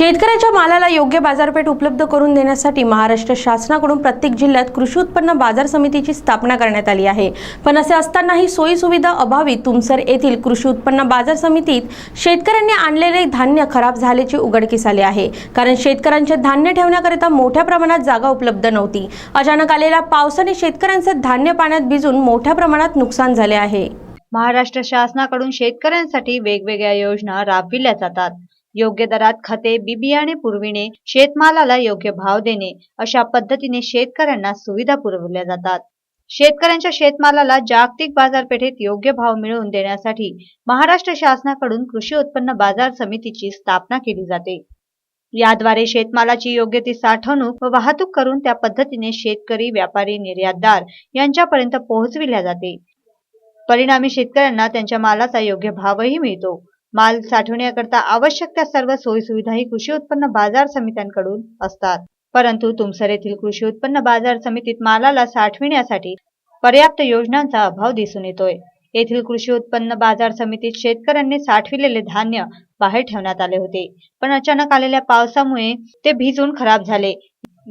शेतकऱ्याच्या मालाला योग्य बाजारपेठ उपलब्ध करून देण्यासाठी महाराष्ट्र शासनाकडून प्रत्येक जिल्ह्यात कृषी उत्पन्न बाजार समितीची स्थापना करण्यात आली आहे. पण असे असतानाही सोयीसुविधा अभावी तुमसर येथील कृषी उत्पन्न बाजार समितीत शेतकऱ्यांनी आणलेले धान्य खराब झाल्याचे उघडकीस आले आहे. कारण शेतकऱ्यांचे धान्य ठेवण्याकरिता मोठ्या प्रमाणात जागा उपलब्ध नव्हती. अचानक आलेल्या पावसाने शेतकऱ्यांचे धान्य पाण्यात भिजून मोठ्या प्रमाणात नुकसान झाले आहे. महाराष्ट्र शासनाकडून शेतकऱ्यांसाठी वेगवेगळ्या योजना राबविल्या जातात. योग्य दरात खते बी बियाणे पुरविणे शेतमालाला योग्य भाव देणे अशा पद्धतीने शेतकऱ्यांना सुविधा पुरवल्या जातात. शेतकऱ्यांच्या शेतमालाला जागतिक बाजारपेठेत योग्य भाव मिळवून देण्यासाठी महाराष्ट्र शासनाकडून कृषी उत्पन्न बाजार समितीची स्थापना केली जाते. याद्वारे शेतमालाची योग्य ती साठवणूक व वाहतूक करून त्या पद्धतीने शेतकरी व्यापारी निर्यातदार यांच्यापर्यंत पोहोचविल्या जाते. परिणामी शेतकऱ्यांना त्यांच्या मालाचा योग्य भावही मिळतो. माल साठवण्याकरता आवश्यक त्या सर्व सोयीसुविधाही कृषी उत्पन्न बाजार समित्यांकडून असतात. परंतु तुमसर येथील कृषी उत्पन्न बाजार समितीत मालाला साठविण्यासाठी पर्याप्त योजनांचा अभाव दिसून येतोय. येथील कृषी उत्पन्न बाजार समितीत शेतकऱ्यांनी साठविलेले धान्य बाहेर ठेवण्यात आले होते. पण अचानक आलेल्या पावसामुळे ते भिजून खराब झाले.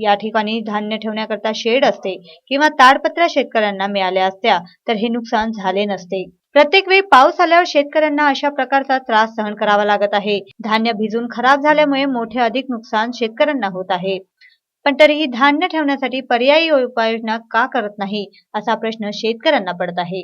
या ठिकाणी धान्य ठेवण्याकरता शेड असते किंवा ताडपत्र्या शेतकऱ्यांना मिळाल्या असत्या तर हे नुकसान झाले नसते. प्रत्येक वेळी पाऊस आल्यावर शेतकऱ्यांना अशा प्रकारचा त्रास सहन करावा लागत आहे. धान्य भिजून खराब झाल्यामुळे मोठे अधिक नुकसान शेतकऱ्यांना होत आहे. पण तरीही धान्य ठेवण्यासाठी पर्यायी उपाययोजना का करत नाही असा प्रश्न शेतकऱ्यांना पडत आहे.